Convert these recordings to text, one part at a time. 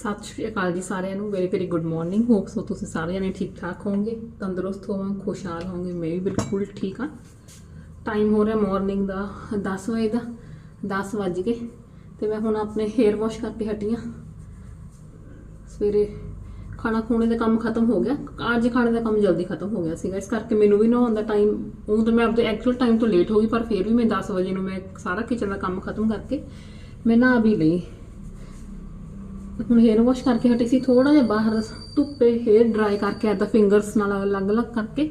ਸਤਿ ਸ਼੍ਰੀ ਅਕਾਲ ਜੀ ਸਾਰਿਆਂ ਨੂੰ। Very very good morning hope so ਤੁਸੀਂ ਸਾਰੇ ਜਣੇ ਠੀਕ ਠਾਕ ਹੋਵੋਗੇ। ਤੰਦਰੁਸਤ ਹੋਵਾਂ ਖੁਸ਼ਹਾਲ ਹੋਵੋਗੇ। ਮੈਂ ਵੀ ਬਿਲਕੁਲ ਠੀਕ ਹਾਂ। ਟਾਈਮ ਹੋ ਰਿਹਾ ਮਾਰਨਿੰਗ ਦਾ 10 ਵਜੇ ਦਾ। 10 ਵੱਜ ਗਏ। ਤੇ ਮੈਂ ਹੁਣ ਆਪਣੇ ਹੇਅਰ ਵਾਸ਼ ਕਰਕੇ ਹਟੀ ਹਾਂ। ਸਵੇਰੇ ਖਾਣਾ ਖੋਣੇ ਦਾ ਕੰਮ ਖਤਮ ਹੋ ਗਿਆ। ਅੱਜ ਖਾਣੇ ਦਾ ਕੰਮ ਜਲਦੀ ਖਤਮ ਹੋ ਗਿਆ ਸੀਗਾ। ਇਸ ਕਰਕੇ ਮੈਨੂੰ ਵੀ ਨਹਾਉਣ ਦਾ ਟਾਈਮ ਉਹ ਤਾਂ ਮੈਂ ਆਪਣੇ ਐਕਚੁਅਲ ਟਾਈਮ ਤੋਂ ਲੇਟ ਹੋ ਗਈ, ਪਰ ਫਿਰ ਵੀ ਮੈਂ 10 ਵਜੇ ਨੂੰ ਮੈਂ ਸਾਰਾ ਕਿਚਨ ਦਾ ਕੰਮ ਖਤਮ ਕਰਕੇ ਮੈਂ ਨਹਾ ਵੀ ਲਈ। ਹੁਣ ਹੇਅਰ ਵਾਸ਼ ਕਰਕੇ ਹਟੀ ਸੀ ਥੋੜਾ ਜਿਹਾ ਬਾਹਰ ਧੁੱਪੇ ਹੇਅਰ ਡਰਾਈ ਕਰਕੇ ਆਦਾ ਫਿੰਗਰਸ ਨਾਲ ਅਲੱਗ-ਅਲੱਗ ਕਰਕੇ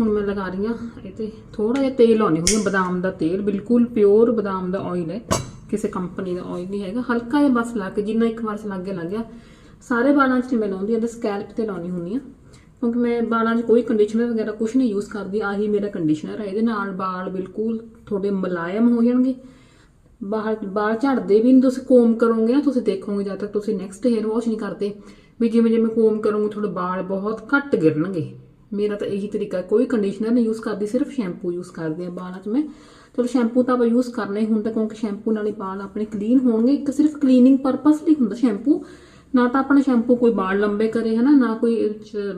ਹੁਣ ਮੈਂ ਲਗਾ ਰਹੀ ਹਾਂ। ਇਹ ਤੇ ਥੋੜਾ ਜਿਹਾ ਤੇਲ ਲਾਉਣੀ ਹੁੰਦੀ ਹੈ ਬਦਾਮ ਦਾ ਤੇਲ, ਬਿਲਕੁਲ ਪਿਓਰ ਬਦਾਮ ਦਾ ਆਇਲ ਹੈ। ਕਿਸੇ ਕੰਪਨੀ ਦਾ ਆਇਲ ਨਹੀਂ ਹੈਗਾ, ਹਲਕਾ ਜਿਹਾ ਬਸ ਲਾ ਕੇ ਜਿੰਨਾ ਇੱਕ ਵਾਰ ਚ ਲੱਗ ਗਿਆ ਲੱਗ ਗਿਆ। ਸਾਰੇ ਬਾਲਾਂ 'ਚ ਮੈਂ ਲਾਉਂਦੀ, ਇਹਦੇ ਸਕੈਲਪ ਤੇ ਲਾਉਣੀ ਹੁੰਦੀ ਆ ਕਿਉਂਕਿ ਮੈਂ ਬਾਲਾਂ 'ਚ ਕੋਈ ਕੰਡੀਸ਼ਨਰ ਵਗੈਰਾ ਕੁਝ ਨਹੀਂ ਯੂਜ਼ ਕਰਦੀ, ਆਹੀ ਮੇਰਾ ਕੰਡੀਸ਼ਨਰ ਹੈ। ਇਹਦੇ ਨਾਲ ਬਾਲ ਬਿਲਕੁਲ ਥੋੜੇ ਮੁਲਾਇਮ ਹੋ ਜਾਣਗੇ। ਬਾਹਰ ਵਾਲ ਝੜਦੇ ਵੀ ਨਹੀਂ ਤੁਸੀਂ ਕੋਮ ਕਰੋਗੇ ਨਾ, ਤੁਸੀਂ ਦੇਖੋਗੇ ਜਦ ਤੱਕ ਤੁਸੀਂ ਨੈਕਸਟ ਹੇਅਰ ਵਾਸ਼ ਨਹੀਂ ਕਰਦੇ, ਵੀ ਜਿਵੇਂ ਜਿਵੇਂ ਕੋਮ ਕਰੋਗੇ, ਤੁਹਾਡੇ ਵਾਲ ਬਹੁਤ ਘੱਟ ਗਿਰਨਗੇ। ਮੇਰਾ ਤਾਂ ਇਹੀ ਤਰੀਕਾ ਕੋਈ ਕੰਡੀਸ਼ਨਰ ਨਹੀਂ ਯੂਜ਼ ਕਰਦੀ, ਸਿਰਫ ਸ਼ੈਂਪੂ ਯੂਜ਼ ਕਰਦੀ ਆ ਵਾਲਾਂ 'ਚ ਮੈਂ। ਚਲੋ ਸ਼ੈਂਪੂ ਤਾਂ ਆਪਾਂ ਯੂਜ਼ ਕਰਨਾ ਹੀ ਹੁੰਦਾ ਕਿਉਂਕਿ ਸ਼ੈਂਪੂ ਨਾਲ ਹੀ ਵਾਲ ਆਪਣੇ ਕਲੀਨ ਹੋਣਗੇ, ਇੱਕ ਸਿਰਫ ਕਲੀਨਿੰਗ ਪਰਪਸ ਲਈ ਹੁੰਦਾ ਸ਼ੈਂਪੂ ਨਾ ਤਾਂ ਆਪਣਾ ਸ਼ੈਂਪੂ ਕੋਈ ਵਾਲ ਲੰਬੇ ਕਰੇ, ਹਨਾ, ਨਾ ਕੋਈ